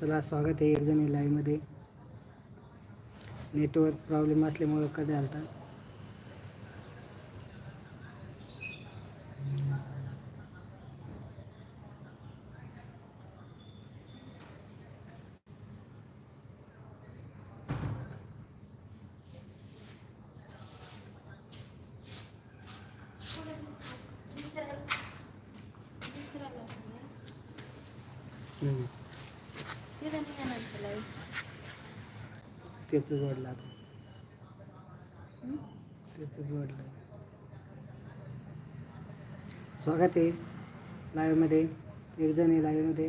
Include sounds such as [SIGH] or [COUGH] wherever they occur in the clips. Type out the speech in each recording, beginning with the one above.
चला स्वागत आहे एकदम लाईव्हमध्ये नेटवर्क प्रॉब्लेम असल्यामुळं कट झालता? त्याचं जोड लागलं. त्याचं जोड लागलं. स्वागत आहे लाईव्हमध्ये. एक जण आहे लाईव्हमध्ये.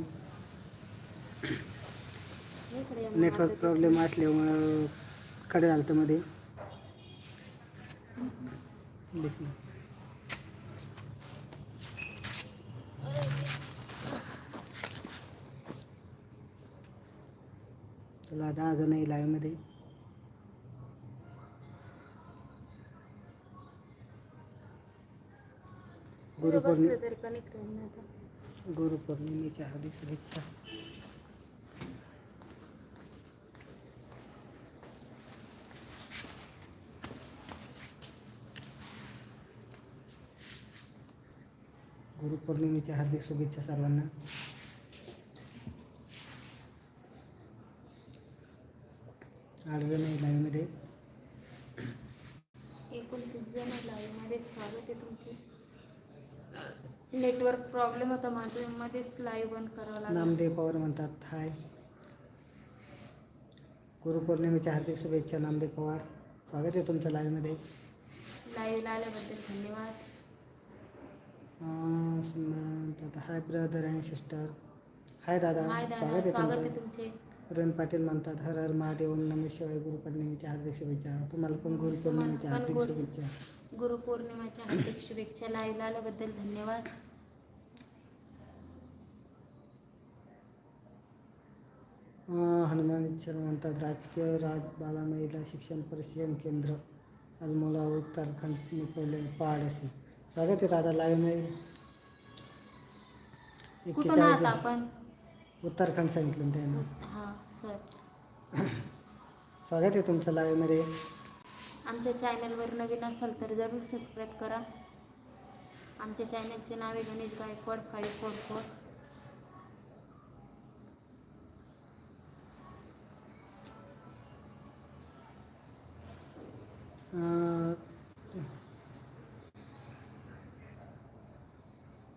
नेटवर्क प्रॉब्लेम असल्यामुळं कडे झालं तर मध्ये. दिसलं. चला दहा जण आहे लाईव्हमध्ये. गुरुपौर्णिमा गुरुपौर्णिमेच्या हार्दिक शुभेच्छा. गुरुपौर्णिमेच्या हार्दिक शुभेच्छा सर्वांना. आठ जण आहे लाईव्हमध्ये एकोणतीस जण लाईव्हमध्ये स्वागत आहे तुमचे नेटवर्क प्रॉब्लेम होता माझ्या मध्येच लाईव्ह बंद करावं लागलं. नामदेव पवार म्हणतात हाय. गुरुपौर्णिमेच्या हार्दिक शुभेच्छा नामदेव पवार. स्वागत आहे तुमचं लाईव्हमध्ये लाईव्हला आल्याबद्दल धन्यवाद. अं, सुंदर म्हणतात hi brother and sister hi दादा हाय स्वागत दादा आहे स्वागत आहे तुमचं. तुमचे. किरण पाटील म्हणतात हर हर महादेव ओम नमः शिवाय गुरुपौर्णिमेच्या हार्दिक शुभेच्छा. तुम्हाला पण गुरुपौर्णिमेच्या तुम्हाला पण हार्दिक गुरु- शुभेच्छा. गुरुपौर्णिमेच्या हार्दिक शुभेच्छा लाईव्हला आल्याबद्दल धन्यवाद. हनुमान सर म्हणतात राजकीय राज बाला महिला शिक्षण प्रशिक्षण केंद्र अजमोला उत्तराखंड में पहिले पहाड असे. स्वागत आहे दादा आहात एक्केचाळीस आपण? उत्तराखंड सांगितलं त्यानं. हा सर [COUGHS] स्वागत आहे तुमचं लाईव्हमध्ये आमच्या चॅनलवर नवीन असाल तर जरूर सबस्क्राईब करा. आमच्या चॅनलचे नाव आहे Ganesh Gaikwad five four four.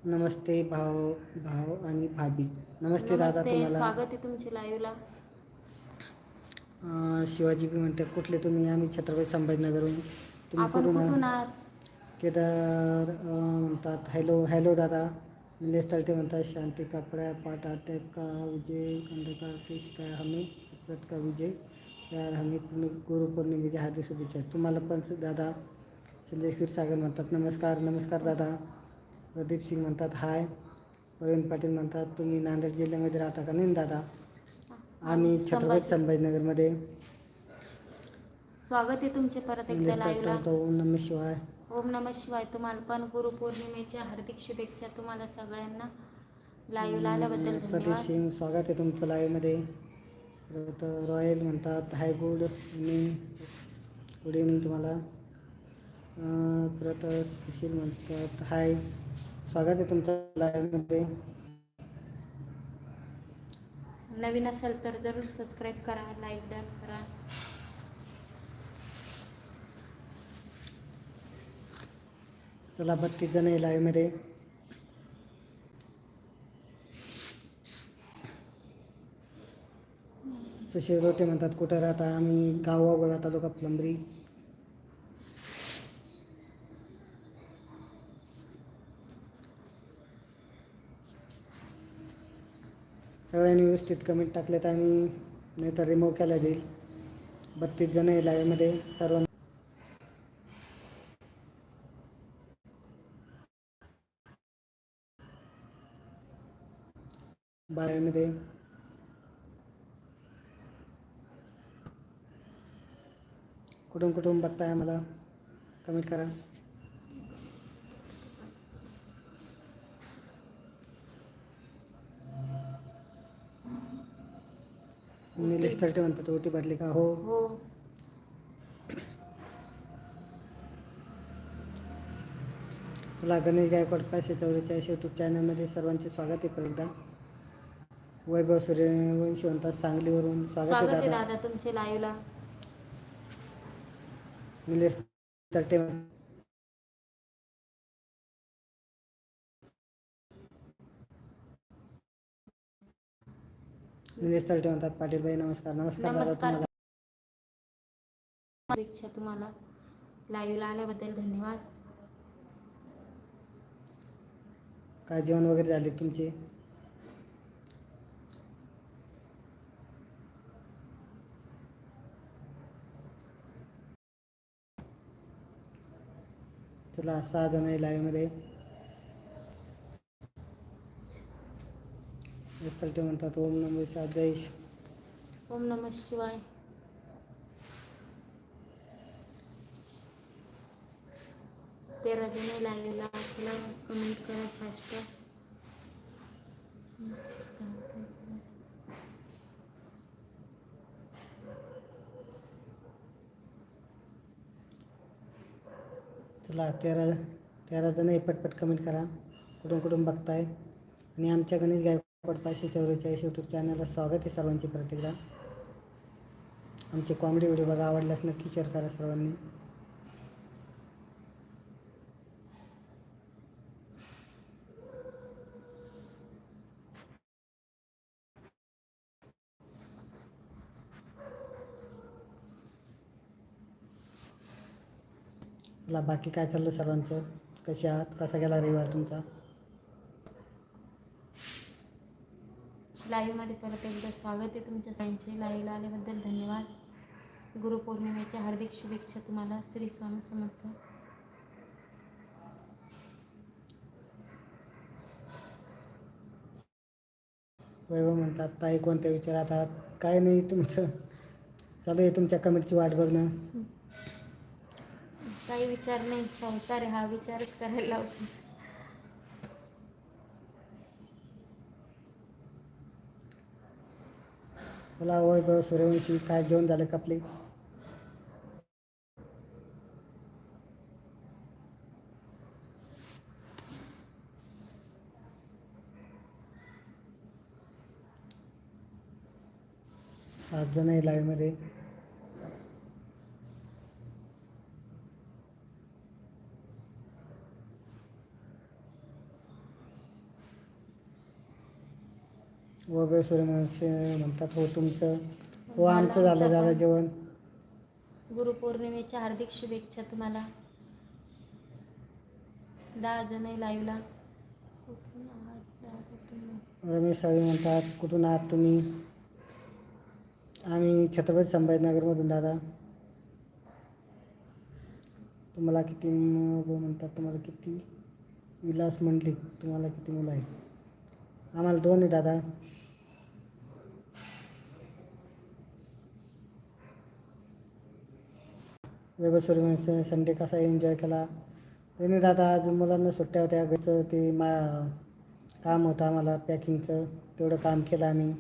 नमस्ते भाव भाव आणि भाभी. नमस्ते दादा नमस्ते तुम्हाला. स्वागत आहे तुमचे लाईव्हला शिवाजी बी म्हणते कुठले तुम्ही? आम्ही छत्रपती संभाजीनगरहून. तुम्ही आपण कुठून कुठून आहात? आहात? केदार अं, म्हणतात हॅलो हॅलो दादा. निलेश तळटे म्हणतात शांती कपड्या पाठात का विजय अंधकार के शिकाय हमें प्रत का विजय यार हमें पूर्ण गुरुपौर्णिमेच्या हार्दिक शुभेच्छा. तुम्हाला पण स- दादा संदेश क्षीरसागर म्हणतात नमस्कार नमस्कार दादा. प्रदीप सिंग म्हणतात हाय. प्रवीण पाटील म्हणतात तुम्ही नांदेड जिल्ह्यामध्ये राहता का? नाही दादा. आम्ही छत्रपती संभाजी- संभाजीनगरमध्ये स्वागत आहे तुमचे परत एकदा लाईव्हला ओम नम शिवाय. ओम नम शिवाय. तुम्हाला पण गुरुपौर्णिमेच्या हार्दिक शुभेच्छा तुम्हाला सगळ्यांना. लाईव्हला आल्याबद्दल प्रदीप सिंग स्वागत आहे तुमचं लाईव्हमध्ये परत रॉयल म्हणतात hi good evening good evening तुम्हाला. परत सुशील म्हणतात हाय. स्वागत आहे तुमचं लाईव्हमध्ये नवीन असेल तर जरूर सबस्क्राईब करा लाईक डन करा. चला बत्तीस जण आहे लाईव्हमध्ये सुशील रोटे म्हणतात कुठं राहता? आम्ही गाव वागोला लोक प्लंबरी सगळ्यांनी व्यवस्थित कमेंट टाकले तर आम्ही नाहीतर रिमूव्ह केला जाईल. बत्तीस जण आहे लाईव्हमध्ये सर्वांना. बारावीमध्ये कुठून कुठून बघताय मला कमेंट करा. निलेश तरटे म्हणतात ओटी भरली का? हो. हो. गणेश गायकवाड पाचशे चौवेचाळीस यूट्यूब चॅनलमध्ये सर्वांचे स्वागत आहे परत एकदा. वैभव सूर्यवंशी म्हणतात सांगलीवरून स्वागत आहे स्वागत आहे दादा. दादा तुमचे लाईव्हला निलेश तरटे निलेश तरटे म्हणतात पाटीलबाई नमस्कार. नमस्कार दादा नमस्कार. तुम्हाला. शुभेच्छा तुम्हाला. लाईव्हला आल्याबद्दल धन्यवाद. काय जेवण वगैरे झाले तुमचे? चला सहा जण आहे live एकतर्टे म्हणतात ओम नमो शादेश ओम नम शिवाय. तेरा जण लाईव्हला असला कमेंट करा फास्ट चला तेरा तेरा जण पटपट कमेंट करा. कुठून कुठून बघताय. आणि आमच्या गणेश गायकवाड पाचशे चौवेचाळीस यूट्यूब चॅनलला स्वागत आहे सर्वांची प्रत्येकदा. आमचे कॉमेडी व्हिडिओ बघा आवडल्यास नक्की शेअर करा सर्वांनी. बाकी काय चाललं सर्वांचं? कसे आहात? कसा गेला रविवार तुमचा? लाईव्हमध्ये परत एकदा स्वागत आहे तुमच्या सगळ्यांचे. लाईव्हला आल्याबद्दल धन्यवाद. गुरुपौर्णिमेच्या हार्दिक शुभेच्छा तुम्हाला. श्री स्वामी समर्थ. वैभव म्हणतात ताई कोणत्या विचारात आहात? काय नाही तुमचं चालू आहे तुमच्या कमेंटची वाट बघणं. काही विचार नाही संसार हा विचारच करायला लावतो. मला वैभव सूर्यवंशी काय जेवण झालं का आपले? सात जण आहे लाईव्हमध्ये वैभव सूर्यवंशी म्हणतात हो तुमचं. हो आमचं झालं झालं जेवण. गुरुपौर्णिमेच्या हार्दिक शुभेच्छा तुम्हाला. दहा जण लाईव्हला? रमेश साळवे म्हणतात कुठून आहात तुम्ही? आम्ही छत्रपती संभाजीनगरमधून दादा. तुम्हाला किती म्हणतात तुम्हाला किती? विलास मंडलिक तुम्हाला किती मुलं आहेत? आम्हाला दोन आहे दादा. वैभव संडे कसा एन्जॉय केला. त्यांनी दादा आज मुलांना सुट्ट्या होत्या घरचं ते मा काम होतं आम्हाला पॅकिंगचं तेवढं काम केलं आम्ही.